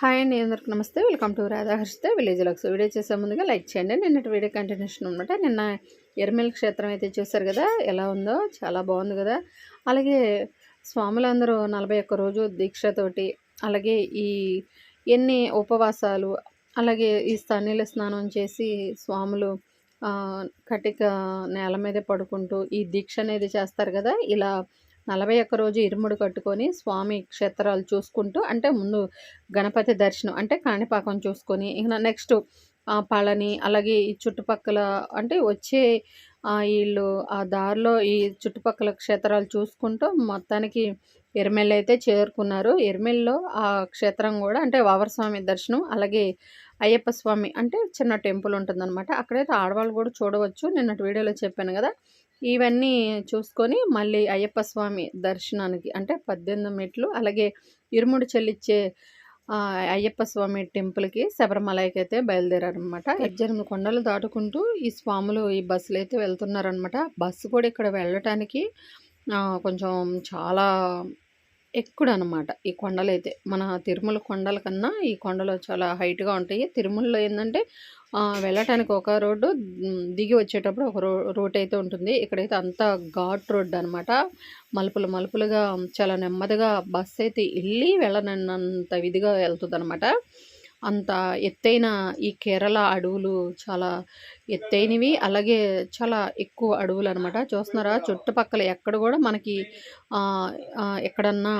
Hi అండి అందరికి నమస్తే. Welcome to Radhaharshitha village lux. Video చేసే ముందుగా లైక్ చేయండి. నిన్నటి వీడియో కంటిన్యూషన్ అనమాట నిన్న ఎర్మిల్ క్షేత్రం అయితే చూసారు కదా ఎలా ఉందో చాలా బాగుంది కదా. అలాగే స్వాములందరూ నలభై ఒక్క రోజు దీక్షతోటి అలాగే ఈ ఎన్ని ఉపవాసాలు అలాగే ఈ స్థానీయుల స్నానం చేసి స్వాములు కటిక నేల మీద పడుకుంటూ ఈ దీక్ష అనేది చేస్తారు కదా. ఇలా నలభై ఒక్క రోజు ఇరుముడు కట్టుకొని స్వామి క్షేత్రాలు చూసుకుంటూ అంటే ముందు గణపతి దర్శనం అంటే కాణిపాకం చూసుకొని ఇక నెక్స్ట్ పళని అలాగే ఈ చుట్టుపక్కల అంటే వచ్చే వీళ్ళు ఆ దారిలో ఈ చుట్టుపక్కల క్షేత్రాలు చూసుకుంటూ మొత్తానికి ఎరుమెల్ అయితే చేరుకున్నారు. ఎరుమెల్లో ఆ క్షేత్రం కూడా అంటే వావరస్వామి దర్శనం అలాగే అయ్యప్ప స్వామి అంటే చిన్న టెంపుల్ ఉంటుందన్నమాట. అక్కడైతే ఆడవాళ్ళు కూడా చూడవచ్చు. నిన్నటి వీడియోలో చెప్పాను కదా ఇవన్నీ చూసుకొని మళ్ళీ అయ్యప్ప స్వామి దర్శనానికి అంటే పద్దెనిమిది మెట్లు అలాగే ఇరుముడి చెల్లిచ్చే అయ్యప్ప స్వామి టెంపుల్కి శబరిమలకి అయితే బయలుదేరారనమాట పద్దెనిమిది కొండలు దాటుకుంటూ ఈ స్వాములు ఈ బస్సులు అయితే వెళ్తున్నారనమాట బస్సు కూడా ఇక్కడ వెళ్ళటానికి కొంచెం చాలా ఎక్కుడు అనమాట ఈ కొండలు అయితే మన తిరుమల కొండల కన్నా ఈ కొండలు చాలా హైట్గా ఉంటాయి. తిరుమలలో ఏంటంటే వెళ్ళటానికి ఒక రోడ్డు దిగి వచ్చేటప్పుడు ఒక రో రూట్ అయితే ఉంటుంది. ఇక్కడైతే అంతా ఘాట్ రోడ్ అనమాట మలుపులు మలుపులుగా చాలా నెమ్మదిగా బస్ అయితే వెళ్ళి వెళ్ళనంత విధిగా వెళ్తుంది అనమాట అంత ఎత్తైన ఈ కేరళ అడవులు చాలా ఎత్తైనవి అలాగే చాలా ఎక్కువ అడవులు అనమాట చూస్తున్నారా? చుట్టుపక్కల ఎక్కడ కూడా మనకి ఎక్కడన్నా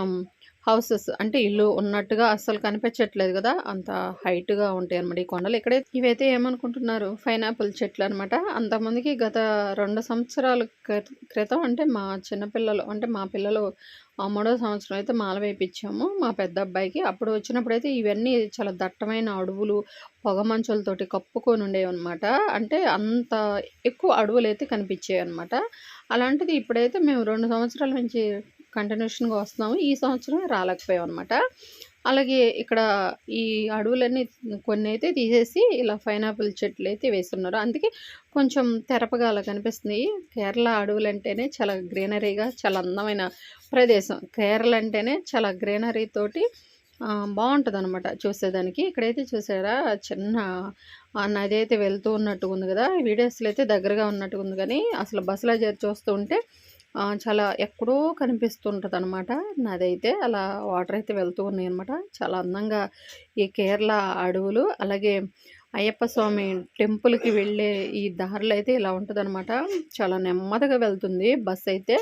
హౌసెస్. అంటే ఇల్లు ఉన్నట్టుగా అస్సలు కనిపించట్లేదు కదా. అంత హైట్గా ఉంటాయి అనమాట ఈ కొండలు. ఇక్కడే ఇవైతే ఏమనుకుంటున్నారు? పైనాపిల్ చెట్లు అనమాట అంతమందికి గత రెండు సంవత్సరాల క్రిత- క్రితం అంటే మా చిన్నపిల్లలు అంటే మా పిల్లలు ఆ మూడో సంవత్సరం అయితే మాల వేయించాము మా పెద్ద అబ్బాయికి. అప్పుడు వచ్చినప్పుడు అయితే ఇవన్నీ చాలా దట్టమైన అడవులు పొగమంచులతోటి కప్పుకొని ఉండేవి అనమాట అంటే అంత ఎక్కువ అడవులు అయితే కనిపించాయి అనమాట అలాంటిది ఇప్పుడైతే మేము రెండు సంవత్సరాల నుంచి కంటిన్యూషన్గా వస్తున్నాము. ఈ సంవత్సరం రాలేకపోయాం అనమాట అలాగే ఇక్కడ ఈ అడవులన్నీ కొన్ని అయితే తీసేసి ఇలా పైనాపిల్ చెట్లు అయితే వేస్తున్నారు. అందుకే కొంచెం తెరపగా అలా కనిపిస్తుంది. కేరళ అడవులంటేనే చాలా గ్రీనరీగా చాలా అందమైన ప్రదేశం. కేరళ అంటేనే చాలా గ్రీనరీ తోటి బాగుంటుంది అనమాట చూసేదానికి. ఇక్కడైతే చూసారా చిన్న నది అయితే వెళ్తూ ఉన్నట్టుగా ఉంది కదా వీడియోస్లో అయితే దగ్గరగా ఉన్నట్టుగా ఉంది కానీ అసలు బస్సులో చేరి చూస్తూ ఉంటే చాలా ఎక్కడో కనిపిస్తుంటుంది అనమాట నదైతే అలా వాటర్ అయితే వెళ్తూ ఉన్నాయి అనమాట చాలా అందంగా ఈ కేరళ అడవులు అలాగే అయ్యప్ప స్వామి టెంపుల్కి వెళ్ళే ఈ దారులు అయితే ఇలా ఉంటుంది చాలా నెమ్మదిగా వెళ్తుంది బస్ అయితే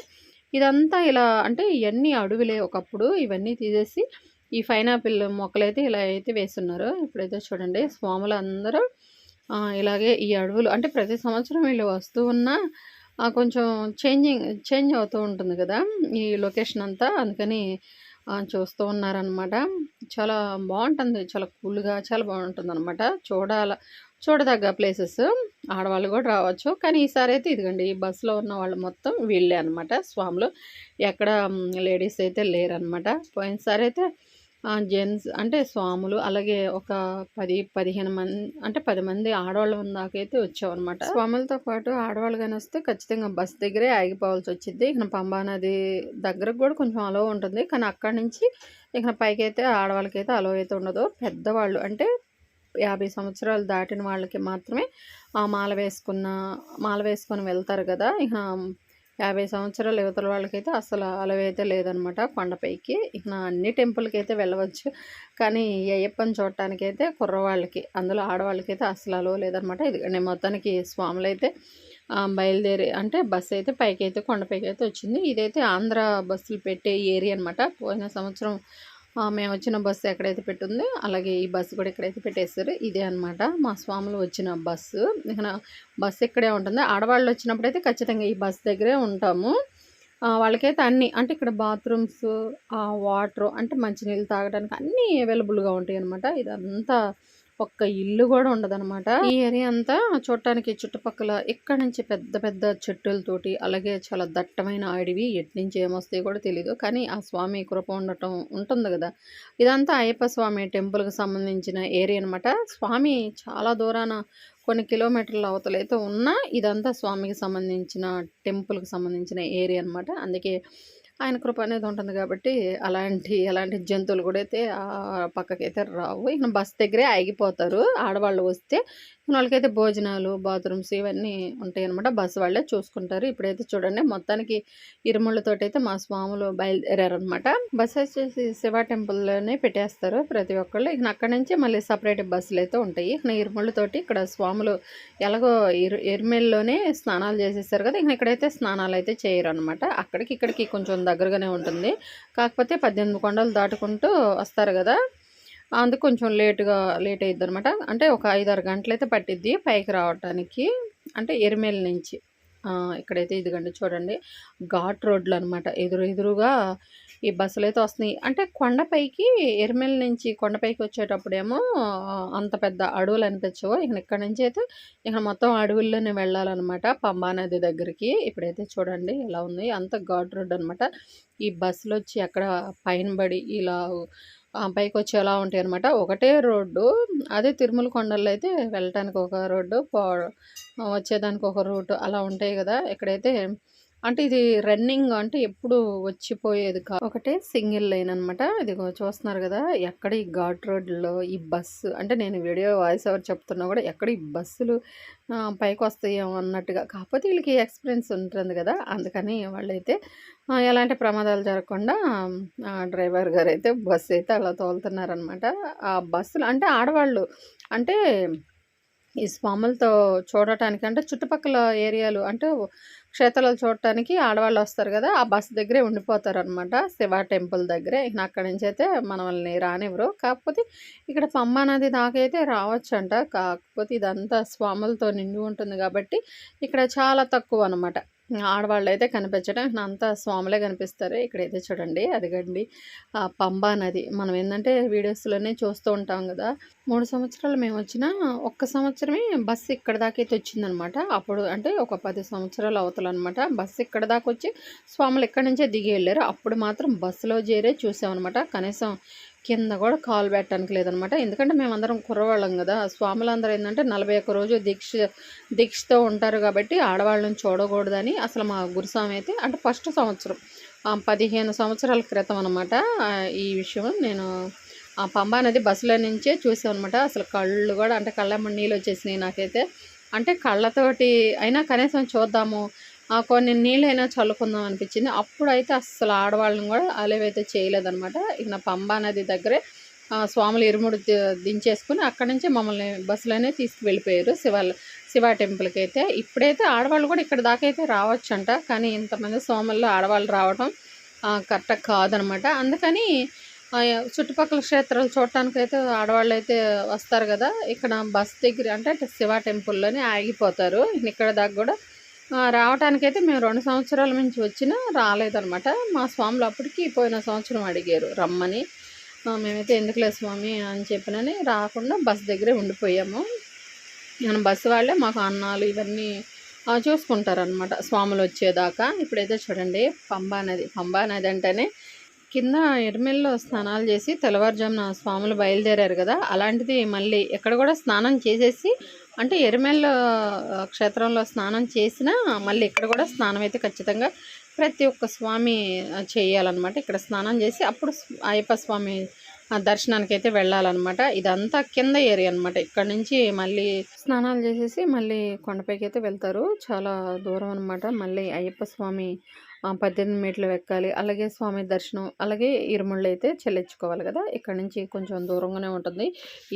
ఇదంతా ఇలా అంటే ఇవన్నీ అడవులే ఒకప్పుడు. ఇవన్నీ తీసేసి ఈ పైనాపిల్ మొక్కలైతే ఇలా అయితే వేస్తున్నారు. ఇప్పుడైతే చూడండి స్వాములు అందరూ ఇలాగే ఈ అడవులు అంటే ప్రతి సంవత్సరం వీళ్ళు వస్తూ ఉన్నా కొంచెం చేంజింగ్ చేంజ్ అవుతూ ఉంటుంది కదా ఈ లొకేషన్ అంతా. అందుకని చూస్తూ ఉన్నారనమాట చాలా బాగుంటుంది. చాలా కూల్గా చాలా బాగుంటుంది అనమాట చూడాల చూడదగ్గ ప్లేసెస్. ఆడవాళ్ళు కూడా రావచ్చు. కానీ ఈసారి అయితే ఇదిగోండి ఈ బస్సులో ఉన్న వాళ్ళు మొత్తం వీళ్ళే అనమాట స్వాములు. ఎక్కడ లేడీస్ అయితే లేరనమాట పోయినసారి అయితే జెంట్స్ అంటే స్వాములు అలాగే ఒక పది పదిహేను మంది అంటే పది మంది ఆడవాళ్ళ దాకైతే వచ్చామన్నమాట స్వాములతో పాటు ఆడవాళ్ళు కానీ వస్తే ఖచ్చితంగా బస్ దగ్గరే ఆగిపోవాల్సి వచ్చింది ఇక్కడ పంబా నది దగ్గరకు కూడా కొంచెం అలో ఉంటుంది. కానీ అక్కడి నుంచి ఇక పైకి అయితే ఆడవాళ్ళకైతే అలో అయితే ఉండదు. పెద్దవాళ్ళు అంటే యాభై సంవత్సరాలు దాటిన వాళ్ళకి మాత్రమే ఆ మాల వేసుకున్న మాల వేసుకొని వెళ్తారు కదా. ఇక యాభై సంవత్సరాల యువతల వాళ్ళకైతే అసలు అలవి అయితే లేదనమాట కొండపైకి నా అన్ని టెంపుల్కి అయితే వెళ్ళవచ్చు. కానీ అయ్యప్పని చూడటానికి అయితే కుర్రవాళ్ళకి అందులో ఆడవాళ్ళకైతే అసలు అలవ లేదనమాట. ఇది మొత్తానికి స్వాములు అయితే బయలుదేరి అంటే బస్సు అయితే పైకి అయితే కొండపైకి అయితే వచ్చింది. ఇదైతే ఆంధ్ర బస్సులు పెట్టే ఏరియా అనమాట. పోయిన సంవత్సరం మేము వచ్చిన బస్సు ఎక్కడైతే పెట్టుంది అలాగే ఈ బస్సు కూడా ఎక్కడైతే పెట్టేశారు ఇదే అనమాట మా స్వాములు వచ్చిన బస్సు. ఇక్కడ బస్సు ఇక్కడే ఉంటుంది? ఆడవాళ్ళు వచ్చినప్పుడైతే ఖచ్చితంగా ఈ బస్సు దగ్గరే ఉంటాము. వాళ్ళకైతే అన్నీ అంటే ఇక్కడ బాత్రూమ్స్ వాటర్ అంటే మంచినీళ్ళు తాగడానికి అన్నీ అవైలబుల్గా ఉంటాయి అనమాట ఇదంతా ఒక్క ఇల్లు కూడా ఉండదన్నమాట. ఈ ఏరియా అంతా చూడటానికి చుట్టుపక్కల ఇక్కడ నుంచి పెద్ద పెద్ద చెట్టులతోటి అలాగే చాలా దట్టమైన అడవి ఎటు నుంచి కూడా తెలియదు కానీ ఆ స్వామి కృప ఉండటం ఉంటుంది కదా. ఇదంతా అయ్యప్ప స్వామి టెంపుల్కి సంబంధించిన ఏరియా అనమాట స్వామి చాలా దూరాన కొన్ని కిలోమీటర్ల అవతలైతే ఉన్నా ఇదంతా స్వామికి సంబంధించిన టెంపుల్కి సంబంధించిన ఏరియా అనమాట అందుకే ఆయన కృప అనేది ఉంటుంది కాబట్టి అలాంటి అలాంటి జంతువులు కూడా అయితే ఆ పక్కకైతే రావు. ఇక బస్ దగ్గరే ఆగిపోతారు. ఆడవాళ్ళు వస్తే వాళ్ళకైతే భోజనాలు బాత్రూమ్స్ ఇవన్నీ ఉంటాయి అనమాట బస్సు వాళ్ళే చూసుకుంటారు. ఇప్పుడైతే చూడండి మొత్తానికి ఇరుముళ్ళతోటి అయితే మా స్వాములు బయలుదేరారనమాట బస్ వచ్చేసి శివ టెంపుల్లోనే పెట్టేస్తారు ప్రతి ఒక్కళ్ళు. ఇక అక్కడి నుంచి మళ్ళీ సపరేట్ బస్సులు అయితే ఉంటాయి. ఇక ఇరుముళ్ళతోటి ఇక్కడ స్వాములు ఎలాగో ఇరు ఎరిమెల్లోనే స్నానాలు చేసేస్తారు కదా. ఇక ఇక్కడైతే స్నానాలు అయితే చేయరు అనమాట అక్కడికి ఇక్కడికి కొంచెం దగ్గరగానే ఉంటుంది. కాకపోతే పద్దెనిమిది కొండలు దాటుకుంటూ వస్తారు కదా. అందుకు కొంచెం లేటుగా లేట్ అయ్యిద్ది అనమాట అంటే ఒక ఐదారు గంటలైతే పట్టిద్ది పైకి రావటానికి. అంటే ఎరిమేల నుంచి ఇక్కడైతే ఇదిగండి చూడండి. ఘాట్ రోడ్లు అనమాట ఎదురు ఎదురుగా ఈ బస్సులు అయితే వస్తున్నాయి. అంటే కొండపైకి ఎరిమెల నుంచి కొండపైకి వచ్చేటప్పుడేమో అంత పెద్ద అడవులు అనిపించవు. ఇక ఇక్కడ నుంచి అయితే ఇక మొత్తం అడవుల్లోనే వెళ్ళాలన్నమాట పంబా నది దగ్గరికి. ఇప్పుడైతే చూడండి ఎలా ఉంది. అంత ఘాట్ రోడ్ అనమాట ఈ బస్సులు వచ్చి అక్కడ పైన పడి ఇలా పైకి వచ్చి ఎలా ఉంటాయి అనమాట ఒకటే రోడ్డు అదే తిరుమల కొండల్లో అయితే వెళ్ళటానికి ఒక రోడ్డు పో వచ్చేదానికి ఒక రూట్ అలా ఉంటాయి కదా. ఇక్కడైతే అంటే ఇది రన్నింగ్ అంటే ఎప్పుడు వచ్చిపోయేది కాదు ఒకటే సింగిల్ లైన్ అనమాట ఇది చూస్తున్నారు కదా ఎక్కడ ఈ ఘాట్ రోడ్లో ఈ బస్సు అంటే నేను వీడియో వాయిస్ ఎవరు చెప్తున్నా కూడా ఎక్కడ ఈ బస్సులు పైకి వస్తాయేమో అన్నట్టుగా. కాకపోతే వీళ్ళకి ఎక్స్పీరియన్స్ ఉంటుంది కదా అందుకని వాళ్ళైతే ఎలాంటి ప్రమాదాలు జరగకుండా డ్రైవర్ గారు అయితే బస్సు అయితే అలా తోలుతున్నారనమాట ఆ బస్సులు అంటే ఆడవాళ్ళు అంటే ఈ స్వాములతో చూడటానికి అంటే చుట్టుపక్కల ఏరియాలు అంటే క్షేత్రాలు చూడటానికి ఆడవాళ్ళు వస్తారు కదా ఆ బస్సు దగ్గరే ఉండిపోతారు అనమాట శివ టెంపుల్ దగ్గరే. ఇక అక్కడి నుంచి అయితే మనల్ని రానివ్వరు. కాకపోతే ఇక్కడ పంబా నది దాకైతే రావచ్చంట. కాకపోతే ఇదంతా స్వాములతో నిండి ఉంటుంది కాబట్టి ఇక్కడ చాలా తక్కువ అనమాట ఆడవాళ్ళు అయితే కనిపించడం అంతా స్వాములే కనిపిస్తారు. ఇక్కడైతే చూడండి అదిగండి. పంబా నది. మనం ఏంటంటే వీడియోస్లోనే చూస్తూ ఉంటాం కదా. మూడు సంవత్సరాలు మేము వచ్చిన ఒక్క సంవత్సరమే బస్సు ఇక్కడ దాకా అయితే వచ్చిందనమాట. అప్పుడు అంటే ఒక పది సంవత్సరాలు అవతలనమాట బస్సు ఇక్కడ దాకా వచ్చి స్వాములు ఇక్కడ నుంచే దిగి వెళ్ళారు. అప్పుడు మాత్రం బస్సులో చేరే చూసామన్నమాట. కనీసం కింద కూడా కాలు పెట్టడానికి లేదనమాట. ఎందుకంటే మేమందరం కుర్రవాళ్ళం కదా. స్వాములందరూ ఏంటంటే నలభై ఒక్క రోజు దీక్ష దీక్షతో ఉంటారు కాబట్టి ఆడవాళ్ళని చూడకూడదని అసలు మా గురుస్వామి అయితే అంటే ఫస్ట్ సంవత్సరం పదిహేను సంవత్సరాల క్రితం అనమాట ఈ విషయం నేను ఆ పంబా నది బస్సులో నుంచే చూసామన్నమాట అసలు కళ్ళు కూడా అంటే కళ్ళ నీళ్ళు వచ్చేసినాయి నాకైతే. అంటే కళ్ళతోటి అయినా కనీసం చూద్దాము కొన్ని నీళ్ళైనా చల్లుకుందాం అనిపించింది. అప్పుడైతే అస్సలు ఆడవాళ్ళని కూడా అలవైతే చేయలేదనమాట ఇక నా పంబా నది దగ్గరే స్వాములు ఇరుముడు దించేసుకుని అక్కడి నుంచి మమ్మల్ని బస్సులోనే తీసుకు వెళ్ళిపోయారు శివ శివ టెంపుల్కి అయితే ఇప్పుడైతే ఆడవాళ్ళు కూడా ఇక్కడ దాకా అయితే రావచ్చంట. కానీ ఇంతమంది స్వాముల్లో ఆడవాళ్ళు రావడం కరెక్ట్ కాదనమాట అందుకని చుట్టుపక్కల క్షేత్రాలు చూడటానికి అయితే ఆడవాళ్ళు అయితే వస్తారు కదా. ఇక్కడ బస్ దగ్గర అంటే శివ టెంపుల్లోనే ఆగిపోతారు. ఇక్కడ దాకా కూడా రావటానికైతే మేము రెండు సంవత్సరాల నుంచి వచ్చినా రాలేదనమాట మా స్వాములు అప్పటికి పోయిన సంవత్సరం అడిగారు రమ్మని. మేమైతే ఎందుకులే స్వామి? అని చెప్పినని రాకుండా బస్ దగ్గరే ఉండిపోయాము. నేను బస్సు వాళ్ళే మాకు అన్నాలు ఇవన్నీ చూసుకుంటారనమాట స్వాములు వచ్చేదాకా. ఇప్పుడైతే చూడండి పంబా నది పంబా నది అంటేనే కింద ఎర్మెల్లో స్నానాలు చేసి తెల్లవారుజామున స్వాములు బయలుదేరారు కదా. అలాంటిది మళ్ళీ ఎక్కడ కూడా స్నానం చేసేసి అంటే ఎరిమెల్ల క్షేత్రంలో స్నానం చేసినా మళ్ళీ ఇక్కడ కూడా స్నానం అయితే ఖచ్చితంగా ప్రతి ఒక్క స్వామి చేయాలన్నమాట. ఇక్కడ స్నానం చేసి అప్పుడు అయ్యప్ప స్వామి దర్శనానికి అయితే వెళ్ళాలన్నమాట. ఇదంతా కింద ఏరియా అనమాట ఇక్కడ నుంచి మళ్ళీ స్నానాలు చేసేసి మళ్ళీ కొండపైకి అయితే వెళ్తారు. చాలా దూరం అనమాట మళ్ళీ అయ్యప్ప స్వామి పద్దెనిమిది మీటర్లు ఎక్కాలి అలాగే స్వామి దర్శనం అలాగే ఇరుముళ్ళు అయితే చెల్లించుకోవాలి కదా. ఇక్కడ నుంచి కొంచెం దూరంగానే ఉంటుంది.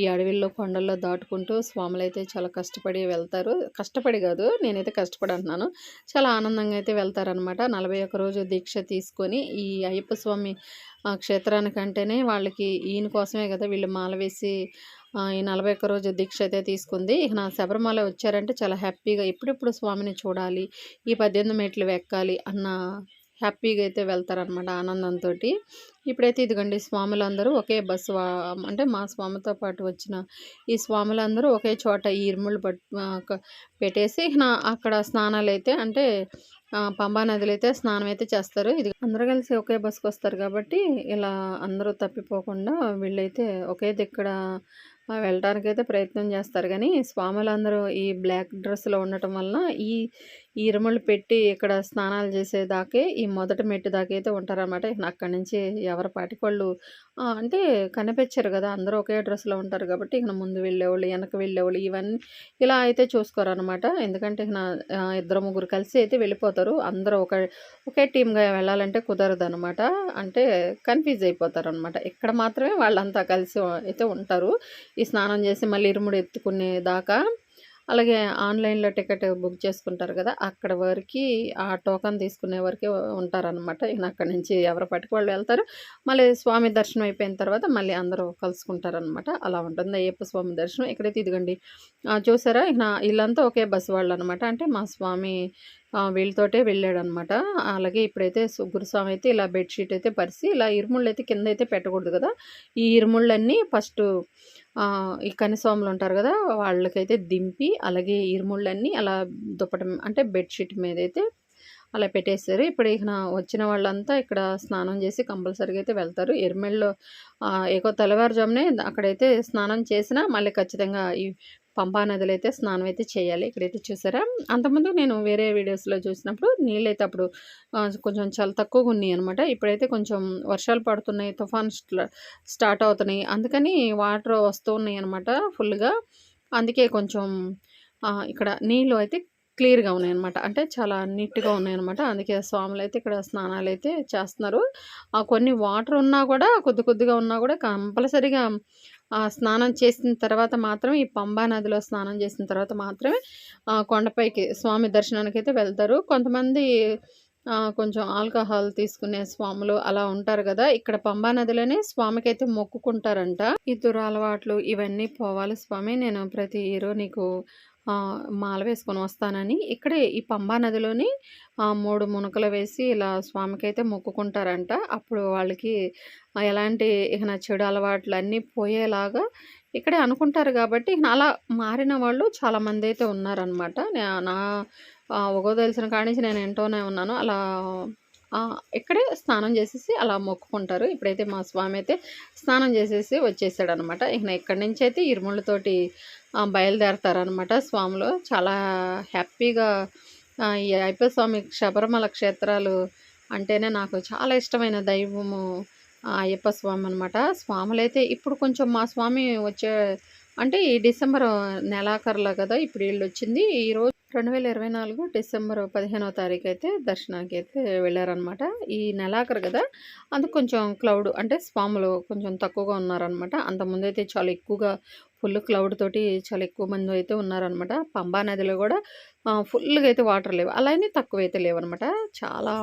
ఈ అడవిల్లో కొండల్లో దాటుకుంటూ స్వాములు అయితే చాలా కష్టపడి వెళ్తారు. కష్టపడి కాదు నేనైతే కష్టపడి అంటున్నాను. చాలా ఆనందంగా అయితే వెళ్తారనమాట నలభై ఒక్క రోజు దీక్ష తీసుకొని ఈ అయ్యప్ప స్వామి క్షేత్రానికంటేనే వాళ్ళకి ఈయన కోసమే కదా వీళ్ళు మాల వేసి ఈ నలభై ఒక్క రోజు దీక్ష అయితే తీసుకుంది. ఇక నా శబరిమల వచ్చారంటే చాలా హ్యాపీగా ఎప్పుడెప్పుడు స్వామిని చూడాలి ఈ పద్దెనిమిది మెట్లు ఎక్కాలి అన్న హ్యాపీగా అయితే వెళ్తారనమాట ఆనందంతో ఇప్పుడైతే ఇదిగండి స్వాములందరూ ఒకే బస్సు అంటే మా స్వామితో పాటు వచ్చిన ఈ స్వాములందరూ ఒకే చోట ఈ ఇరుములు పెట్టేసి నా అక్కడ స్నానాలు అయితే అంటే పంబా నదిలో అయితే స్నానం అయితే చేస్తారు. ఇది అందరూ కలిసి ఒకే బస్సుకు వస్తారు కాబట్టి ఇలా అందరూ తప్పిపోకుండా వీళ్ళైతే ఒకే దిక్కడ వెళ్ళడానికైతే ప్రయత్నం చేస్తారు. కానీ స్వాములందరూ ఈ బ్లాక్ డ్రెస్లో ఉండటం వలన ఈ ఈ ఇరుములు పెట్టి ఇక్కడ స్నానాలు చేసేదాకే ఈ మొదటి మెట్టు దాకా అయితే ఉంటారనమాట అక్కడి నుంచి ఎవరి పాటికి వాళ్ళు అంటే కనిపించరు కదా అందరూ ఒకే డ్రెస్లో ఉంటారు కాబట్టి ఇక ముందు వెళ్ళేవాళ్ళు వెనక వెళ్ళేవాళ్ళు ఇవన్నీ ఇలా అయితే చూసుకోరనమాట ఎందుకంటే ఇక ఇద్దరు ముగ్గురు కలిసి అయితే వెళ్ళిపోతారు. అందరూ ఒక ఒకే టీమ్గా వెళ్ళాలంటే కుదరదు అనమాట అంటే కన్ఫ్యూజ్ అయిపోతారు అనమాట ఇక్కడ మాత్రమే వాళ్ళంతా కలిసి అయితే ఉంటారు. ఈ స్నానం చేసి మళ్ళీ ఇరుముడు ఎత్తుకునే దాకా అలాగే ఆన్లైన్లో టికెట్ బుక్ చేసుకుంటారు కదా అక్కడ వరకు ఆ టోకన్ తీసుకునే వరకే ఉంటారనమాట ఇక అక్కడి నుంచి ఎవరి పట్టుకు వాళ్ళు వెళ్తారు. మళ్ళీ స్వామి దర్శనం అయిపోయిన తర్వాత మళ్ళీ అందరూ కలుసుకుంటారనమాట అలా ఉంటుంది. అయ్యప్ప స్వామి దర్శనం. ఇక్కడైతే ఇదిగండి. చూసారా? ఇక నా- వీళ్ళంతా ఒకే బస్సు వాళ్ళు అనమాట అంటే మా స్వామి వీళ్ళతోటే వెళ్ళాడనమాట అలాగే ఇప్పుడైతే గురుస్వామి అయితే ఇలా బెడ్షీట్ అయితే పరిచి ఇలా ఇరుముళ్ళు అయితే కింద అయితే పెట్టకూడదు కదా. ఈ ఇరుముళ్ళన్నీ ఫస్ట్ ఈ కనిస్వాములు ఉంటారు కదా వాళ్ళకైతే దింపి అలాగే ఇరుముళ్ళన్నీ అలా దుప్పటం అంటే బెడ్షీట్ మీద అయితే అలా పెట్టేస్తారు. ఇప్పుడు ఇక వచ్చిన వాళ్ళంతా ఇక్కడ స్నానం చేసి కంపల్సరీగా అయితే వెళ్తారు. ఎరిమెళ్ళలో ఏకో తెల్లవారుజామునే అక్కడైతే స్నానం చేసినా మళ్ళీ ఖచ్చితంగా ఈ పంపానదిలో అయితే స్నానం అయితే చేయాలి. ఇక్కడైతే చూసారా? అంతకుముందు నేను వేరే వీడియోస్లో చూసినప్పుడు నీళ్ళైతే అప్పుడు కొంచెం చాలా తక్కువగా ఉన్నాయి అనమాట ఇప్పుడైతే కొంచెం వర్షాలు పడుతున్నాయి తుఫాన్ స్ట- స్టార్ట్ అవుతున్నాయి. అందుకని వాటర్ వస్తూ ఉన్నాయి అనమాట ఫుల్గా. అందుకే కొంచెం ఇక్కడ నీళ్ళు అయితే క్లియర్గా ఉన్నాయన్నమాట అంటే చాలా నీట్గా ఉన్నాయన్నమాట అందుకే స్వాములు అయితే ఇక్కడ స్నానాలు అయితే చేస్తున్నారు. ఆ కొన్ని వాటర్ ఉన్నా కూడా కొద్ది కొద్దిగా ఉన్నా కూడా కంపల్సరిగా స్నానం చేసిన తర్వాత మాత్రం ఈ పంబా నదిలో స్నానం చేసిన తర్వాత మాత్రమే ఆ, కొండపైకి స్వామి దర్శనానికి అయితే వెళ్తారు. కొంతమంది కొంచెం ఆల్కహాల్ తీసుకునే స్వాములు అలా ఉంటారు కదా. ఇక్కడ పంబా నదిలోనే స్వామికి అయితే మొక్కుకుంటారంట. ఈ దురలవాట్లు ఇవన్నీ పోవాలి స్వామి. నేను ప్రతి హీరో నీకు మాల వేసుకొని వస్తానని ఇక్కడే ఈ పంబా నదిలోని మూడు మునకలు వేసి ఇలా స్వామికి అయితే మొక్కుకుంటారంట. అప్పుడు వాళ్ళకి ఎలాంటి ఇక నా చెడు అలవాట్లు అన్నీ పోయేలాగా ఇక్కడే అనుకుంటారు కాబట్టి ఇక అలా మారిన వాళ్ళు చాలామంది అయితే ఉన్నారనమాట నా- ఒకో తెలిసిన కాడి నుంచి నేను వింటూనే ఉన్నాను. అలా ఇక్కడే స్నానం చేసేసి అలా మొక్కుకుంటారు. ఇప్పుడైతే మా స్వామి అయితే స్నానం చేసేసి వచ్చేసాడు అనమాట ఇక ఇక్కడి నుంచి అయితే ఇరుముళ్ళతోటి బయలుదేరతారనమాట స్వాములు. చాలా హ్యాపీగా ఈ అయ్యప్ప స్వామి శబరిమల క్షేత్రాలు అంటేనే నాకు చాలా ఇష్టమైన దైవము అయ్యప్ప స్వామి అనమాట స్వాములైతే ఇప్పుడు కొంచెం మా స్వామి వచ్చే అంటే ఈ డిసెంబర్ నెలాఖరులో కదా ఇప్పుడు వీళ్ళు వచ్చింది. ఈరోజు రెండు వేల ఇరవై నాలుగు డిసెంబర్ పదిహేనో తారీఖు అయితే దర్శనానికి అయితే వెళ్ళారనమాట ఈ నెలాఖరు కదా అందుకు కొంచెం క్లౌడ్ అంటే స్వాములు కొంచెం తక్కువగా ఉన్నారనమాట అంతకుముందైతే అయితే చాలా ఎక్కువగా ఫుల్ క్లౌడ్ తోటి చాలా ఎక్కువ మంది అయితే ఉన్నారనమాట పంబా నదిలో కూడా ఫుల్గా అయితే వాటర్ లేవు. అలానే తక్కువ అయితే లేవనమాట. చాలా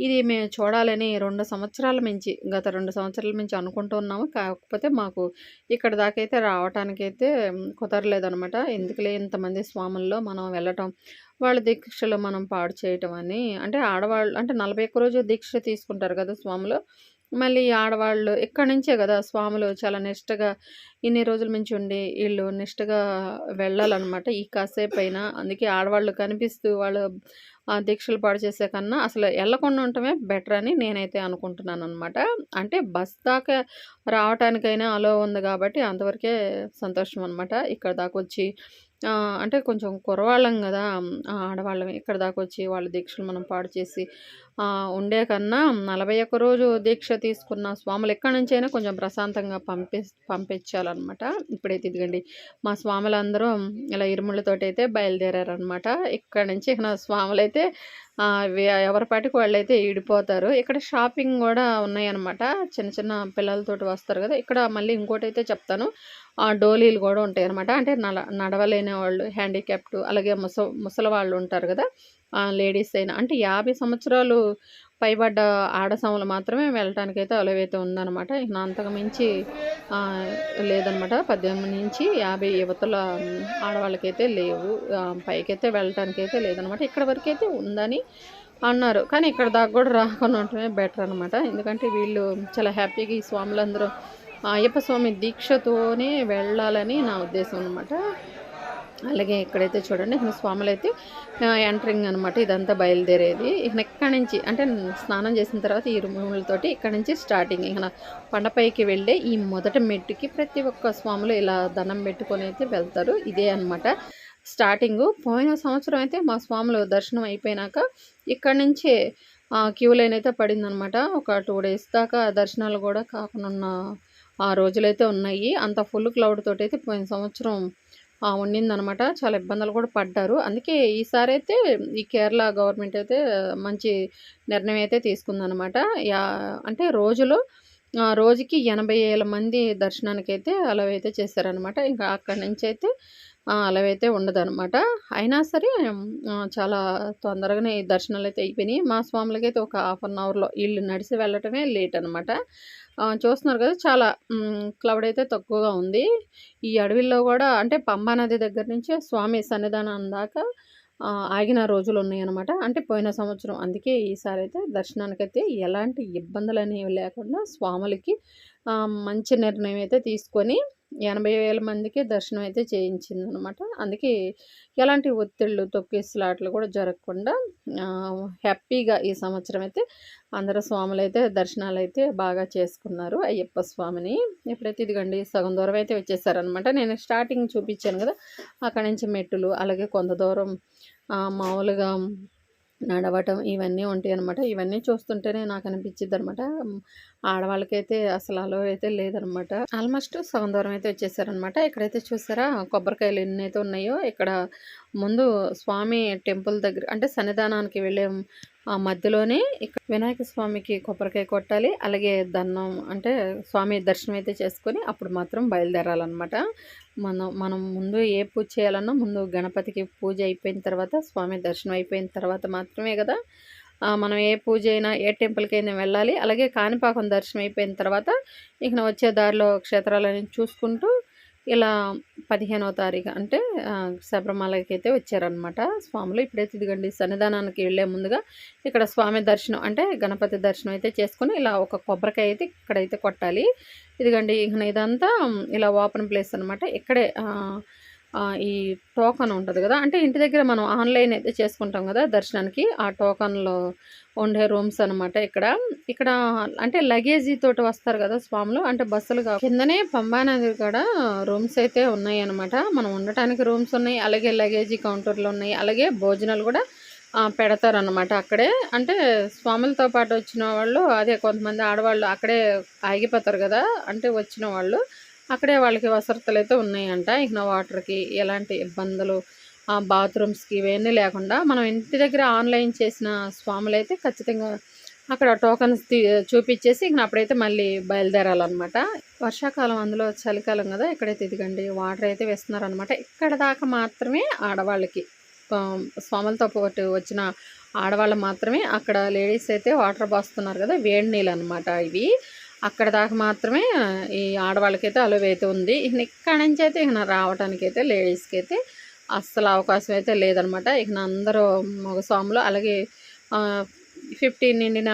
ఇది మేము చూడాలని రెండు సంవత్సరాల మించి గత రెండు సంవత్సరాల మించి అనుకుంటూ ఉన్నాము. కాకపోతే మాకు ఇక్కడ దాకైతే రావటానికైతే కుదరలేదనమాట. ఎందుకులే ఇంతమంది స్వాముల్లో మనం వెళ్ళటం వాళ్ళ దీక్షలో మనం పాడు చేయటం అని. అంటే ఆడవాళ్ళు అంటే నలభై ఒక్క రోజు దీక్ష తీసుకుంటారు కదా స్వాములు. మళ్ళీ ఆడవాళ్ళు ఇక్కడి నుంచే కదా స్వాములు చాలా నిష్టగా ఇన్ని రోజుల నుంచి ఉండి వీళ్ళు నిష్టగా వెళ్ళాలన్నమాట. ఈ కాసేపు అయినా అందుకే ఆడవాళ్ళు కనిపిస్తూ వాళ్ళు దీక్షలు పాడు చేసే కన్నా అసలు వెళ్ళకుండా ఉండటమే బెటర్ అని నేనైతే అనుకుంటున్నాను అనమాట అంటే బస్ దాకా రావటానికైనా అలో ఉంది కాబట్టి అంతవరకే సంతోషం అనమాట ఇక్కడ దాకా వచ్చి అంటే కొంచెం కురవాళ్ళం కదా ఆడవాళ్ళం. ఇక్కడ దాకా వచ్చి వాళ్ళ దీక్షలు మనం పాడు చేసి ఉండే కన్నా నలభై ఒక్క రోజు దీక్ష తీసుకున్న స్వాములు ఎక్కడి నుంచైనా కొంచెం ప్రశాంతంగా పంపి పంపించాలన్నమాట. ఇప్పుడైతే ఇదిగండి మా స్వాములందరూ ఇలా ఇరుముళ్ళతోటి అయితే బయలుదేరారనమాట ఇక్కడ నుంచి నా స్వాములు అయితే ఎవరిపాటికి వే- వాళ్ళు అయితే ఈడిపోతారు. ఇక్కడ షాపింగ్ కూడా ఉన్నాయన్నమాట. చిన్న చిన్న పిల్లలతోటి వస్తారు కదా. ఇక్కడ మళ్ళీ ఇంకోటి అయితే చెప్తాను. ఆ, డోలీలు కూడా ఉంటాయి అనమాట అంటే నడవలేని వాళ్ళు హ్యాండిక్యాప్డ్ అలాగే ముస ముసలి వాళ్ళు ఉంటారు కదా. లేడీస్ అయినా అంటే యాభై సంవత్సరాలు పైబడ్డ ఆడసాములు మాత్రమే వెళ్ళటానికి అయితే అలవైతే ఉందన్నమాట. నా అంతకు మించి లేదనమాట పద్దెనిమిది నుంచి యాభై యువతల ఆడవాళ్ళకైతే లేవు. పైకైతే వెళ్ళటానికి అయితే లేదనమాట ఇక్కడ వరకు అయితే ఉందని అన్నారు. కానీ ఇక్కడ దాకా కూడా రాకుండా ఉండటమే బెటర్ అనమాట ఎందుకంటే వీళ్ళు చాలా హ్యాపీగా ఈ స్వాములందరూ అయ్యప్ప స్వామి దీక్షతోనే వెళ్ళాలని నా ఉద్దేశం అనమాట అలాగే ఇక్కడైతే చూడండి ఇక్కడ స్వాములు అయితే ఎంటరింగ్ అనమాట ఇదంతా బయలుదేరేది. ఇక్కడ నుంచి అంటే స్నానం చేసిన తర్వాత ఈ రూములతోటి ఇక్కడ నుంచి స్టార్టింగ్ ఇక కొండపైకి వెళ్ళే ఈ మొదటి మెట్టుకి ప్రతి ఒక్క స్వాములు ఇలా దండం పెట్టుకొని అయితే వెళ్తారు. ఇదే అనమాట స్టార్టింగు పోయిన సంవత్సరం అయితే మా స్వాములు దర్శనం అయిపోయినాక ఇక్కడ నుంచే క్యూ లైన్ అయితే పడిందనమాట ఒక టూ డేస్ దాకా దర్శనాలు కూడా కాకుండా ఆ రోజులైతే ఉన్నాయి. అంత ఫుల్ క్లౌడ్ తోటైతే పోయిన సంవత్సరం ఉండిందనమాట చాలా ఇబ్బందులు కూడా పడ్డారు. అందుకే ఈసారి అయితే ఈ కేరళ గవర్నమెంట్ అయితే మంచి నిర్ణయం అయితే తీసుకుందనమాట యా అంటే రోజులో రోజుకి ఎనభై వేల మంది దర్శనానికైతే అలా అయితే చేశారనమాట ఇంకా అక్కడి నుంచి అయితే అలావైతే ఉండదనమాట అయినా సరే చాలా తొందరగానే దర్శనాలు అయితే అయిపోయినాయి. మా స్వాములకైతే ఒక హాఫ్ అన్ అవర్లో వీళ్ళు నడిచి వెళ్ళటమే లేట్ అనమాట చూస్తున్నారు కదా చాలా క్లౌడ్ అయితే తక్కువగా ఉంది. ఈ అడవిలో కూడా అంటే పంబా నది దగ్గర నుంచి స్వామి సన్నిధానం దాకా ఆగిన రోజులు ఉన్నాయన్నమాట. అంటే పోయిన సంవత్సరం అందుకే ఈసారి అయితే దర్శనానికైతే ఎలాంటి ఇబ్బందులు అనేవి లేకుండా స్వాములకి మంచి నిర్ణయం అయితే తీసుకొని ఎనభై వేల మందికి దర్శనం అయితే చేయించింది అనమాట అందుకే ఎలాంటి ఒత్తిళ్ళు తొక్కిసలాట్లు కూడా జరగకుండా హ్యాపీగా ఈ సంవత్సరం అయితే అందరూ స్వాములు అయితే దర్శనాలు అయితే బాగా చేసుకున్నారు. అయ్యప్ప స్వామిని ఎప్పుడైతే ఇదిగండి సగం దూరం అయితే వచ్చేసారనమాట నేను స్టార్టింగ్ చూపించాను కదా అక్కడి నుంచి మెట్టులు అలాగే కొంత దూరం మామూలుగా నడవటం ఇవన్నీ ఉంటాయి అనమాట ఇవన్నీ చూస్తుంటేనే నాకు అనిపించింది అనమాట ఆడవాళ్ళకైతే అసలు అలో అయితే లేదనమాట ఆల్మోస్ట్ సగం దూరం అయితే వచ్చేసారనమాట ఇక్కడైతే చూసారా కొబ్బరికాయలు ఎన్ని అయితే ఉన్నాయో ఇక్కడ ముందు స్వామి టెంపుల్ దగ్గర అంటే సన్నిధానానికి వెళ్ళే ఆ మధ్యలోనే ఇక్కడ వినాయక స్వామికి కొబ్బరికాయ కొట్టాలి అలాగే దన్నం అంటే స్వామి దర్శనం అయితే చేసుకొని అప్పుడు మాత్రం బయలుదేరాలన్నమాట. మనం మనం ముందు ఏ పూజ చేయాలన్నా ముందు గణపతికి పూజ అయిపోయిన తర్వాత స్వామి దర్శనం అయిపోయిన తర్వాత మాత్రమే కదా మనం ఏ పూజ అయినా ఏ టెంపుల్కి అయినా వెళ్ళాలి. అలాగే కాణిపాకం దర్శనం అయిపోయిన తర్వాత ఇక వచ్చే దారిలో క్షేత్రాలని చూసుకుంటూ ఇలా పదిహేనవ తారీఖు అంటే శబరిమలకి అయితే వచ్చారనమాట స్వాములు ఇప్పుడైతే ఇదిగండి సన్నిధానానికి వెళ్ళే ముందుగా ఇక్కడ స్వామి దర్శనం అంటే గణపతి దర్శనం అయితే చేసుకుని ఇలా ఒక కొబ్బరికాయ అయితే ఇక్కడైతే కొట్టాలి. ఇదిగండి ఇదంతా ఇలా ఓపెన్ ప్లేస్ అనమాట ఇక్కడే ఈ టోకన్ ఉంటుంది కదా? అంటే ఇంటి దగ్గర మనం ఆన్లైన్ అయితే చేసుకుంటాం కదా దర్శనానికి. ఆ టోకన్లో ఉండే రూమ్స్ అనమాట ఇక్కడ. ఇక్కడ అంటే లగేజీ తోటి వస్తారు కదా స్వాములు. అంటే బస్సులు కిందనే పంబా నది కూడా రూమ్స్ అయితే ఉన్నాయి అనమాట మనం ఉండటానికి రూమ్స్ ఉన్నాయి. అలాగే లగేజీ కౌంటర్లు ఉన్నాయి. అలాగే భోజనాలు కూడా పెడతారనమాట అక్కడే. అంటే స్వాములతో పాటు వచ్చిన వాళ్ళు అదే కొంతమంది ఆడవాళ్ళు అక్కడే ఆగిపోతారు కదా? అంటే వచ్చిన వాళ్ళు. అక్కడే వాళ్ళకి వసతులు అయితే ఉన్నాయంట. ఇక వాటర్కి ఎలాంటి ఇబ్బందులు బాత్రూమ్స్కి ఇవన్నీ లేకుండా మనం ఇంటి దగ్గర ఆన్లైన్ చేసిన స్వాములు అయితే ఖచ్చితంగా అక్కడ టోకన్స్ చూపించేసి ఇక అప్పుడైతే మళ్ళీ బయలుదేరాలన్నమాట. వర్షాకాలం అందులో చలికాలం కదా ఇక్కడైతే ఇదిగండి వాటర్ అయితే వేస్తున్నారనమాట ఇక్కడ దాకా మాత్రమే ఆడవాళ్ళకి స్వాములతో పాటు వచ్చిన ఆడవాళ్ళు మాత్రమే అక్కడ లేడీస్ అయితే వాటర్ పోస్తున్నారు కదా వేడి నీళ్ళు అనమాట ఇవి. అక్కడ దాకా మాత్రమే ఈ ఆడవాళ్ళకైతే అలవైతే ఉంది. ఇక ఇక్కడ నుంచి అయితే ఇక రావడానికి అయితే లేడీస్కి అయితే అస్సలు అవకాశం అయితే లేదనమాట. ఇక అందరూ మగస్వాములు అలాగే ఫిఫ్టీన్ నిండిన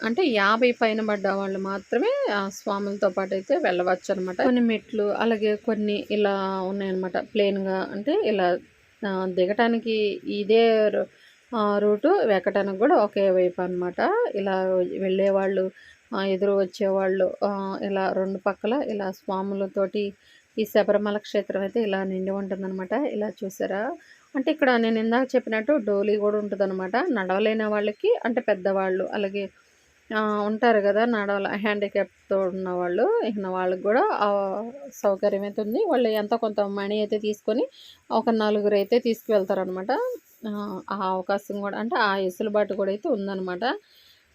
అంటే యాభై పైన పడ్డ వాళ్ళు మాత్రమే ఆ స్వాములతో పాటు అయితే వెళ్ళవచ్చు అనమాట కొన్ని మెట్లు అలాగే కొన్ని ఇలా ఉన్నాయన్నమాట ప్లెయిన్గా అంటే ఇలా దిగటానికి ఇదే రూటు వెక్కటానికి కూడా ఒకే వైపు అనమాట. ఇలా వెళ్ళేవాళ్ళు ఎదురు వచ్చేవాళ్ళు ఇలా రెండు పక్కల ఇలా స్వాములతోటి ఈ శబరిమల క్షేత్రం అయితే ఇలా నిండి ఉంటుందన్నమాట. ఇలా చూసారా? అంటే ఇక్కడ నేను ఇందాక చెప్పినట్టు డోలీ కూడా ఉంటుందన్నమాట. నడవలేని వాళ్ళకి అంటే పెద్దవాళ్ళు అలాగే ఉంటారు కదా నడవల హ్యాండిక్యాప్తో ఉన్న వాళ్ళు ఇక వాళ్ళకి కూడా సౌకర్యం అయితే ఉంది. వాళ్ళు ఎంతో కొంత మనీ అయితే తీసుకొని ఒక నలుగురు అయితే తీసుకువెళ్తారనమాట ఆ అవకాశం కూడా అంటే ఆ ఎసులుబాటు కూడా అయితే ఉందన్నమాట.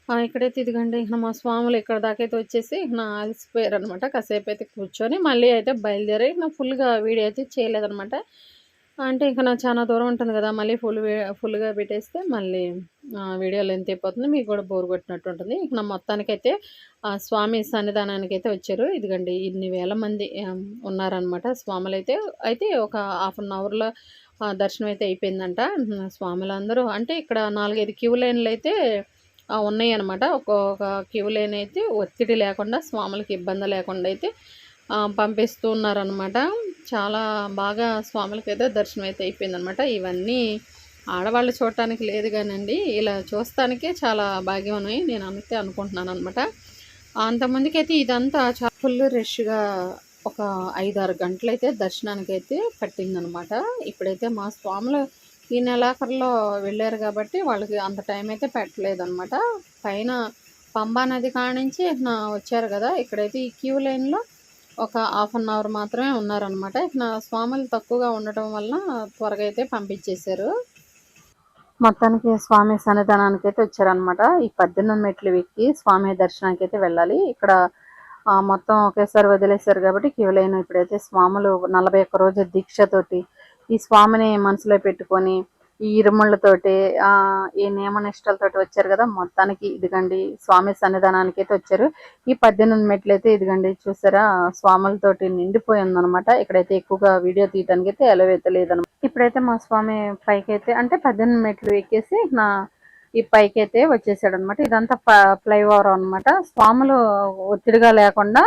ఇక్కడైతే ఇదిగండి ఇక మా స్వాములు ఇక్కడ దాకా అయితే వచ్చేసి నా అలసిపోయారు అనమాట కాసేపు అయితే కూర్చొని మళ్ళీ అయితే బయలుదేరి నా ఫుల్గా వీడియో అయితే చేయలేదనమాట అంటే ఇంకా నాకు చాలా దూరం ఉంటుంది కదా మళ్ళీ ఫుల్ ఫుల్గా పెట్టేస్తే మళ్ళీ వీడియో లెంత్ అయిపోతుంది. మీకు కూడా బోర్ కొట్టినట్టు ఉంటుంది. ఇక నా మొత్తానికైతే స్వామి సన్నిధానానికి అయితే వచ్చారు. ఇదిగండి ఇన్ని వేల మంది ఉన్నారనమాట స్వాములు అయితే అయితే ఒక హాఫ్ అన్ అవర్లో దర్శనం అయితే అయిపోయిందంట. స్వాములందరూ అంటే ఇక్కడ నాలుగైదు క్యూ లైన్లు అయితే ఉన్నాయి అనమాట ఒక్కొక్క క్యూ ఒత్తిడి లేకుండా స్వాములకి ఇబ్బంది లేకుండా అయితే పంపిస్తూ ఉన్నారనమాట చాలా బాగా స్వాములకి అయితే దర్శనం అయితే అయిపోయిందనమాట ఇవన్నీ ఆడవాళ్ళు చూడటానికి లేదు కానండి. ఇలా చూస్తానికే చాలా భాగ్యం ఉన్నాయి. నేను అందుకే అనుకుంటున్నాను అనమాట అంతమందికి అయితే ఇదంతా చాలా ఫుల్ రష్గా ఒక ఐదారు గంటలైతే దర్శనానికైతే పట్టిందనమాట ఇప్పుడైతే మా స్వాములు ఈ నెలాఖరులో వెళ్ళారు కాబట్టి వాళ్ళకి అంత టైం అయితే పెట్టలేదన్నమాట. పైన పంబా నది కానించి నా వచ్చారు కదా ఇక్కడైతే ఈ క్యూ లైన్లో ఒక హాఫ్ అన్ అవర్ మాత్రమే ఉన్నారనమాట ఇక స్వాములు తక్కువగా ఉండటం వలన త్వరగా అయితే పంపించేశారు. మొత్తానికి స్వామి సన్నిధానానికి అయితే వచ్చారనమాట ఈ పద్దెనిమిది మెట్లు ఎక్కి స్వామి దర్శనానికి అయితే వెళ్ళాలి. ఇక్కడ మొత్తం ఒకేసారి వదిలేశారు కాబట్టి క్యూ లైన్ ఇప్పుడైతే స్వాములు నలభై ఒక్క రోజు దీక్షతోటి ఈ స్వామిని మనసులో పెట్టుకొని ఈ ఇరుముళ్ళతోటి ఆ ఈ నియమనిష్టలతోటి వచ్చారు కదా మొత్తానికి ఇదిగండి స్వామి సన్నిధానానికి అయితే వచ్చారు. ఈ పద్దెనిమిది మెట్లు అయితే ఇదిగండి చూసారా స్వాములతోటి నిండిపోయి ఉందనమాట ఇక్కడైతే ఎక్కువగా వీడియో తీయడానికి అయితే ఎలవైతే లేదన్నమాట. ఇప్పుడైతే మా స్వామి పైకి అయితే అంటే పద్దెనిమిది మెట్లు ఎక్కేసి నా ఈ పైకి అయితే వచ్చేసాడు అనమాట ఇదంతా ఫ్లైఓవర్ అన్నమాట. స్వాములు ఒత్తిడిగా లేకుండా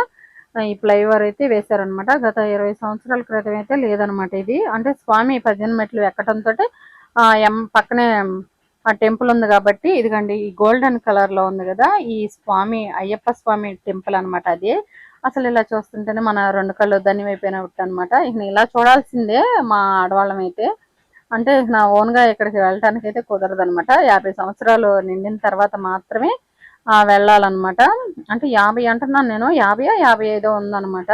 ఈ ఫ్లైఓవర్ అయితే వేశారనమాట గత ఇరవై సంవత్సరాల క్రితం అయితే లేదనమాట ఇది. అంటే స్వామి పద్దెనిమిది మెట్లు ఎక్కడంతో ఎం పక్కనే ఆ టెంపుల్ ఉంది కాబట్టి ఇదిగండి ఈ గోల్డెన్ కలర్లో ఉంది కదా ఈ స్వామి అయ్యప్ప స్వామి టెంపుల్ అన్నమాట అది. అసలు ఇలా చూస్తుంటేనే మన రెండు కళ్ళు ధన్యమైపోయిన అయిపోయినట్టు అనమాట ఇక ఇలా చూడాల్సిందే మా ఆడవాళ్ళం అయితే. అంటే నా ఓన్గా ఇక్కడికి వెళ్ళటానికి అయితే కుదరదు అనమాట యాభై సంవత్సరాలు నిండిన తర్వాత మాత్రమే వెళ్ళాలన్నమాట. అంటే యాభై అంటున్నాను నేను. యాభై యాభై ఐదో ఉందన్నమాట.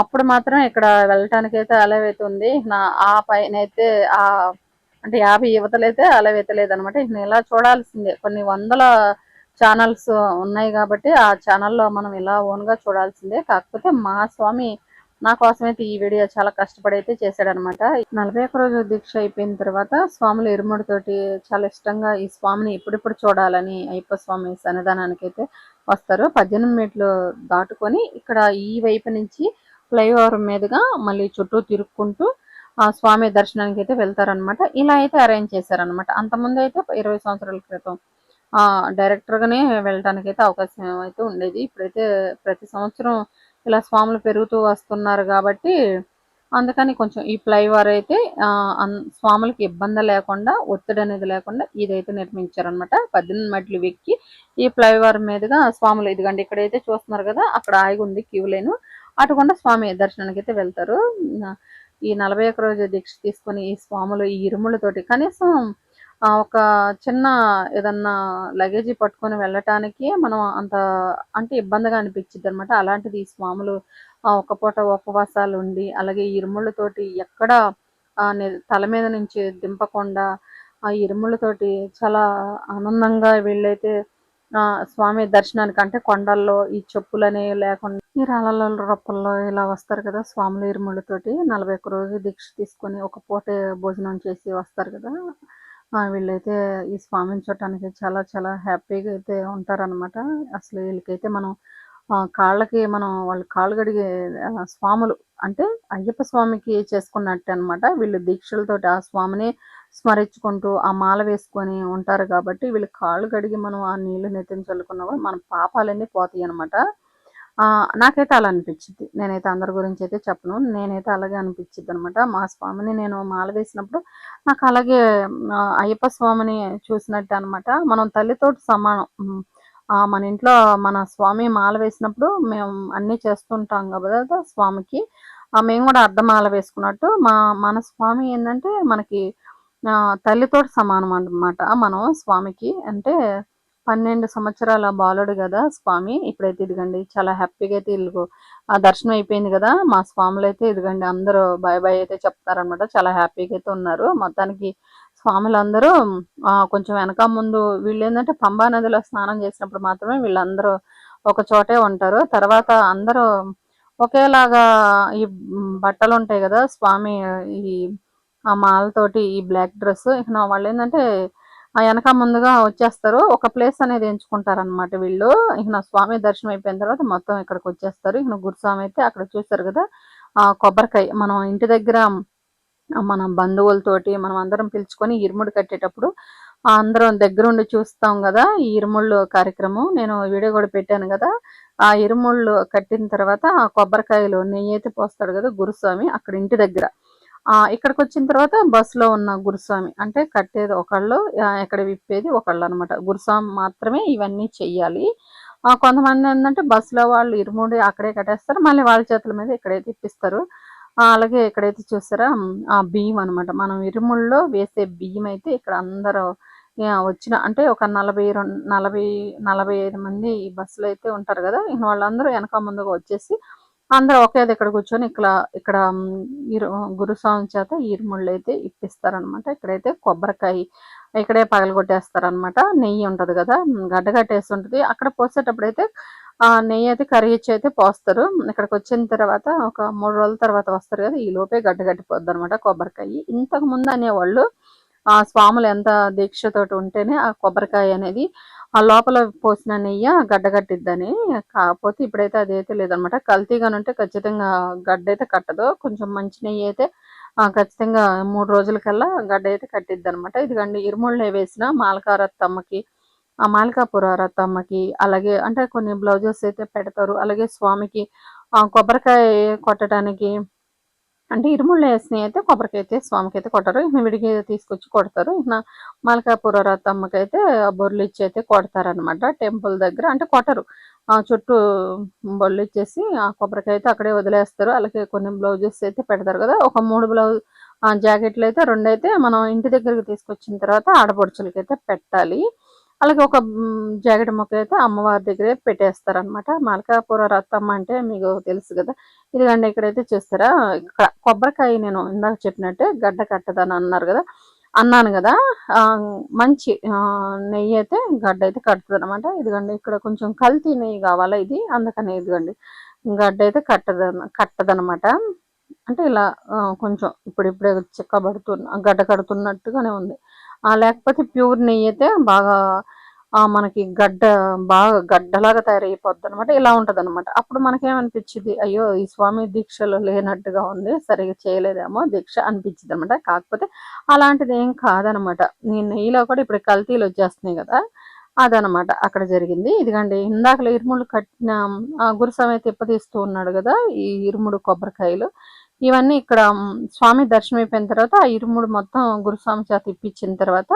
అప్పుడు మాత్రం ఇక్కడ వెళ్ళటానికి అయితే అలవైతుంది. నా ఆ పైన అయితే ఆ అంటే యాభై యువతలైతే అలవైతలేదు అనమాట ఇక ఇలా చూడాల్సిందే. కొన్ని వందల ఛానల్స్ ఉన్నాయి కాబట్టి ఆ ఛానల్లో మనం ఇలా ఓన్గా చూడాల్సిందే. కాకపోతే మా స్వామి నా కోసమైతే ఈ వీడియో చాలా కష్టపడి అయితే చేశాడనమాట. నలభై ఒక్క రోజు దీక్ష అయిపోయిన తర్వాత స్వాములు ఇరుముడితోటి చాలా ఇష్టంగా ఈ స్వామిని ఇప్పుడిప్పుడు చూడాలని అయ్యప్ప స్వామి సన్నిధానానికైతే అయితే వస్తారు. పద్దెనిమిది మీటర్లు దాటుకొని ఇక్కడ ఈ వైపు నుంచి ఫ్లైఓవర్ మీదుగా మళ్ళీ చుట్టూ తిరుక్కుంటూ ఆ స్వామి దర్శనానికి అయితే వెళ్తారనమాట. ఇలా అయితే అరేంజ్ చేశారనమాట. అంతకుముందు అయితే ఇరవై సంవత్సరాల క్రితం డైరెక్టర్గానే వెళ్ళడానికి అయితే అవకాశం అయితే ఉండేది. ఇప్పుడైతే ప్రతి సంవత్సరం ఇలా స్వాములు పెరుగుతూ వస్తున్నారు కాబట్టి అందుకని కొంచెం ఈ ఫ్లైఓవర్ అయితే అన్- స్వాములకి ఇబ్బంది లేకుండా ఒత్తిడి అనేది లేకుండా ఇదైతే నిర్మించారనమాట పద్దెనిమిది మెట్లు వెక్కి ఈ ఫ్లైఓవర్ మీదుగా స్వాములు ఇదిగండి ఇక్కడైతే చూస్తున్నారు కదా అక్కడ ఆగి ఉంది క్యూ లైన్. అటుకుండా స్వామి దర్శనానికి అయితే వెళ్తారు ఈ నలభై ఒక్క రోజు దీక్ష తీసుకొని ఈ స్వాములు ఈ ఇరుములతోటి కనీసం ఒక చిన్న ఏదన్నా లగేజీ పట్టుకొని వెళ్ళటానికి మనం అంత అంటే ఇబ్బందిగా అనిపించింది అనమాట అలాంటిది ఈ స్వాములు ఒక పూట ఉపవాసాలు ఉండి అలాగే ఇరుములతోటి ఎక్కడ తల మీద నుంచి దింపకుండా ఆ ఇరుములతోటి చాలా ఆనందంగా వీళ్ళైతే స్వామి దర్శనానికి అంటే కొండల్లో ఈ చెప్పులనే లేకుండా ఈ రాళ్ళలో రొప్పల్లో ఇలా వస్తారు కదా స్వాముల ఇరుములతోటి నలభై ఒక్క రోజు దీక్ష తీసుకొని ఒక పూట భోజనం చేసి వస్తారు కదా. వీళ్ళైతే ఈ స్వామిని చూడటానికి చాలా చాలా హ్యాపీగా అయితే ఉంటారన్నమాట. అసలు వీళ్ళకైతే మనం కాళ్ళకి మనం వాళ్ళ కాళ్ళు కడిగే స్వాములు అంటే అయ్యప్ప స్వామికి చేసుకున్నట్టు అనమాట వీళ్ళు దీక్షలతోటి ఆ స్వామిని స్మరించుకుంటూ ఆ మాల వేసుకొని ఉంటారు కాబట్టి వీళ్ళు కాళ్ళు కడిగి మనం ఆ నీళ్ళు నెత్తిని చల్లుకున్నప్పుడు కూడా మన పాపాలన్నీ పోతాయి అనమాట నాకైతే అలా అనిపించింది నేనైతే అందరి గురించి అయితే చెప్పను. నేనైతే అలాగే అనిపించింది అనమాట మా స్వామిని నేను మాల వేసినప్పుడు నాకు అలాగే అయ్యప్ప స్వామిని చూసినట్టు అనమాట. మనం తల్లితోటి సమానం. మన ఇంట్లో మన స్వామి మాల వేసినప్పుడు మేము అన్నీ చేస్తుంటాం కదా స్వామికి. మేము కూడా అర్ధమాల వేసుకున్నట్టు మా మన స్వామి ఏంటంటే మనకి తల్లితోటి సమానం అనమాట మనం స్వామికి అంటే పన్నెండు సంవత్సరాల బాలుడు కదా స్వామి. ఇప్పుడైతే ఇదిగండి చాలా హ్యాపీగా అయితే వీళ్ళు ఆ దర్శనం అయిపోయింది కదా. మా స్వాములు అయితే ఇదిగండి అందరూ బాయ్ బాయ్ అయితే చెప్తారనమాట చాలా హ్యాపీగా అయితే ఉన్నారు. మొత్తానికి స్వాములందరూ కొంచెం వెనక ముందు వీళ్ళు ఏంటంటే పంబా నదిలో స్నానం చేసినప్పుడు మాత్రమే వీళ్ళందరూ ఒక చోటే ఉంటారు. తర్వాత అందరూ ఒకేలాగా ఈ బట్టలు ఉంటాయి కదా స్వామి ఈ ఆ మాలతోటి ఈ బ్లాక్ డ్రెస్. ఇక వాళ్ళు ఏంటంటే వెనక ముందుగా వచ్చేస్తారు. ఒక ప్లేస్ అనేది ఎంచుకుంటారు అనమాట వీళ్ళు. ఇక నా స్వామి దర్శనం అయిపోయిన తర్వాత మొత్తం ఇక్కడికి వచ్చేస్తారు. ఇక గురుస్వామి అయితే అక్కడ చూస్తారు కదా ఆ కొబ్బరికాయ. మనం ఇంటి దగ్గర మన బంధువులతోటి మనం అందరం పిలుచుకొని ఇరుముడు కట్టేటప్పుడు అందరం దగ్గరుండి చూస్తాం కదా ఈ ఇరుముళ్ళు కార్యక్రమం. నేను వీడియో కూడా పెట్టాను కదా ఆ ఇరుముళ్ళు కట్టిన తర్వాత ఆ కొబ్బరికాయలు నెయ్యి అయితే పోస్తాడు కదా గురుస్వామి అక్కడ ఇంటి దగ్గర. ఇక్కడికి వచ్చిన తర్వాత బస్సులో ఉన్న గురుస్వామి అంటే కట్టేది ఒకళ్ళు ఎక్కడ ఇక్కడ విప్పేది ఒకళ్ళు అనమాట గురుస్వామి మాత్రమే ఇవన్నీ చెయ్యాలి. కొంతమంది ఏంటంటే బస్సులో వాళ్ళు ఇరుముడి అక్కడే కట్టేస్తారు మళ్ళీ వాళ్ళ చేతుల మీద ఇక్కడైతే ఇప్పిస్తారు. అలాగే ఇక్కడైతే చూస్తారా ఆ బియ్యం అనమాట. మనం ఇరుముల్లో వేసే బియ్యం అయితే ఇక్కడ అందరూ వచ్చిన అంటే ఒక నలభై రెండు నలభై నలభై ఐదు మంది ఈ బస్సులో అయితే ఉంటారు కదా ఇంక వాళ్ళందరూ వెనక ముందుగా వచ్చేసి అందరూ ఒకే దగ్గర కూర్చొని ఇక్కడ ఇక్కడ ఇరు గురుస్వామి చేత ఇరుముళ్ళు అయితే ఇప్పిస్తారనమాట ఇక్కడైతే కొబ్బరికాయ ఇక్కడే పగలగొట్టేస్తారనమాట నెయ్యి ఉంటది కదా గడ్డగట్టేసి ఉంటుంది. అక్కడ పోసేటప్పుడు అయితే ఆ నెయ్యి అయితే కరిగిచ్చి అయితే పోస్తారు. ఇక్కడికి వచ్చిన తర్వాత ఒక మూడు రోజుల తర్వాత వస్తారు కదా ఈ లోపే గడ్డగట్టిపోద్ది అనమాట కొబ్బరికాయ. ఇంతకు ముందు అనేవాళ్ళు ఆ స్వాములు ఎంత దీక్షతోటి ఉంటేనే ఆ కొబ్బరికాయ అనేది ఆ లోపల పోసిన నెయ్యి గడ్డ కట్టిద్దని. కాకపోతే ఇప్పుడైతే అదైతే లేదనమాట. కల్తీగానే ఉంటే ఖచ్చితంగా గడ్డ అయితే కట్టదు. కొంచెం మంచి నెయ్యి అయితే ఖచ్చితంగా మూడు రోజులకల్లా గడ్డ అయితే కట్టిద్ది అనమాట ఇదిగండి ఇరుముళ్ళు వేసిన మాలకారత్తమ్మకి ఆ మాలికాపుర రత్తమ్మకి అలాగే అంటే కొన్ని బ్లౌజెస్ అయితే పెడతారు. అలాగే స్వామికి కొబ్బరికాయ కొట్టడానికి అంటే ఇరుముళ్ళు వేసినవి అయితే కొబ్బరికి అయితే స్వామికి అయితే కొట్టరు ఇక విడిగి తీసుకొచ్చి కొడతారు. ఇక మల్కాపుర రథమ్మకి అయితే బొర్లు ఇచ్చి అయితే కొడతారనమాట టెంపుల్ దగ్గర అంటే కొట్టరు. ఆ చుట్టూ బొర్లు ఇచ్చేసి ఆ కొబ్బరికాయ అయితే అక్కడే వదిలేస్తారు. అలాగే కొన్ని బ్లౌజెస్ అయితే పెడతారు కదా. ఒక మూడు బ్లౌజ్ ఆ జాకెట్లు అయితే రెండు అయితే మనం ఇంటి దగ్గరికి తీసుకొచ్చిన తర్వాత ఆడపడుచులకి అయితే పెట్టాలి. అలాగే ఒక జాకెట్ మొక్క అయితే అమ్మవారి దగ్గరే పెట్టేస్తారనమాట మల్కాపుర రత్తమ్మ అంటే మీకు తెలుసు కదా. ఇదిగండి ఇక్కడైతే చూస్తారా? ఇక్కడ కొబ్బరికాయ నేను ఇందాక చెప్పినట్టే గడ్డ కట్టదని అన్నారు కదా. అన్నాను కదా. మంచి నెయ్యి అయితే గడ్డ అయితే కడుతుంది అనమాట ఇదిగండి ఇక్కడ కొంచెం కల్తీ నెయ్యి కావాలా ఇది? అందుకని ఇదిగండి. గడ్డ అయితే కట్టద కట్టదనమాట అంటే ఇలా కొంచెం ఇప్పుడు ఇప్పుడే చిక్కబడుతున్న గడ్డ కడుతున్నట్టుగానే ఉంది. లేకపోతే ప్యూర్ నెయ్యి అయితే బాగా ఆ, మనకి గడ్డ బాగా గడ్డలాగా తయారైపోద్ది అనమాట ఇలా ఉంటుంది అనమాట అప్పుడు మనకేమనిపించింది అయ్యో ఈ స్వామి దీక్షలో లేనట్టుగా ఉంది సరిగా చేయలేదేమో దీక్ష అనిపించింది అనమాట కాకపోతే అలాంటిది ఏం కాదనమాట ఈ నెయ్యిలో కూడా ఇప్పుడు కల్తీలు వచ్చేస్తున్నాయి కదా అదనమాట అక్కడ జరిగింది. ఇదిగండి ఇందాకలో ఇరుములు కట్టిన ఆ, గురుస్వామి తిప్పతీస్తూ ఉన్నాడు కదా ఈ ఇరుముడు కొబ్బరికాయలు. ఇవన్నీ ఇక్కడ స్వామి దర్శనం అయిపోయిన తర్వాత ఆ ఇరుముడు మొత్తం గురుస్వామి చేత ఇప్పించిన తర్వాత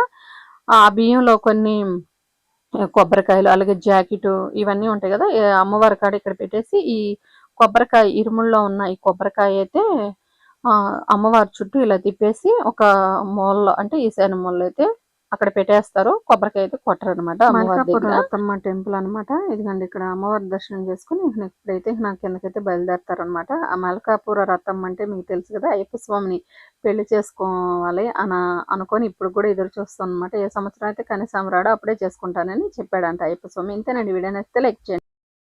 ఆ బియ్యంలో కొన్ని కొబ్బరికాయలు అలాగే జాకెట్ ఇవన్నీ ఉంటాయి కదా అమ్మవారి కాడ ఇక్కడ పెట్టేసి ఈ కొబ్బరికాయ ఇరుముల్లో ఉన్న ఈ కొబ్బరికాయ అయితే అమ్మవారి చుట్టూ ఇలా తిప్పేసి ఒక మూలలో అంటే ఈశాన్య మూలలో అయితే అక్కడ పెట్టేస్తారు. కొబ్బరికాయ అయితే కొట్టరు అనమాట అమ్మవారి టెంపుల్ అనమాట ఇదిగండి ఇక్కడ అమ్మవారి దర్శనం చేసుకుని ఇప్పుడైతే నా కిందకైతే బయలుదేరుతారు అనమాట ఆ మల్కాపుర రథం అంటే మీకు తెలుసు కదా అయ్యప్ప స్వామిని పెళ్ళి చేసుకోవాలి అన అనుకొని ఇప్పుడు కూడా ఎదురు చూస్తాం అనమాట ఏ సంవత్సరం అయితే కనీసం రాడో అప్పుడే చేసుకుంటానని చెప్పాడంట అయ్యప్ప స్వామి. ఇంతేనండి. వీడియో నచ్చితే లైక్ చేయండి.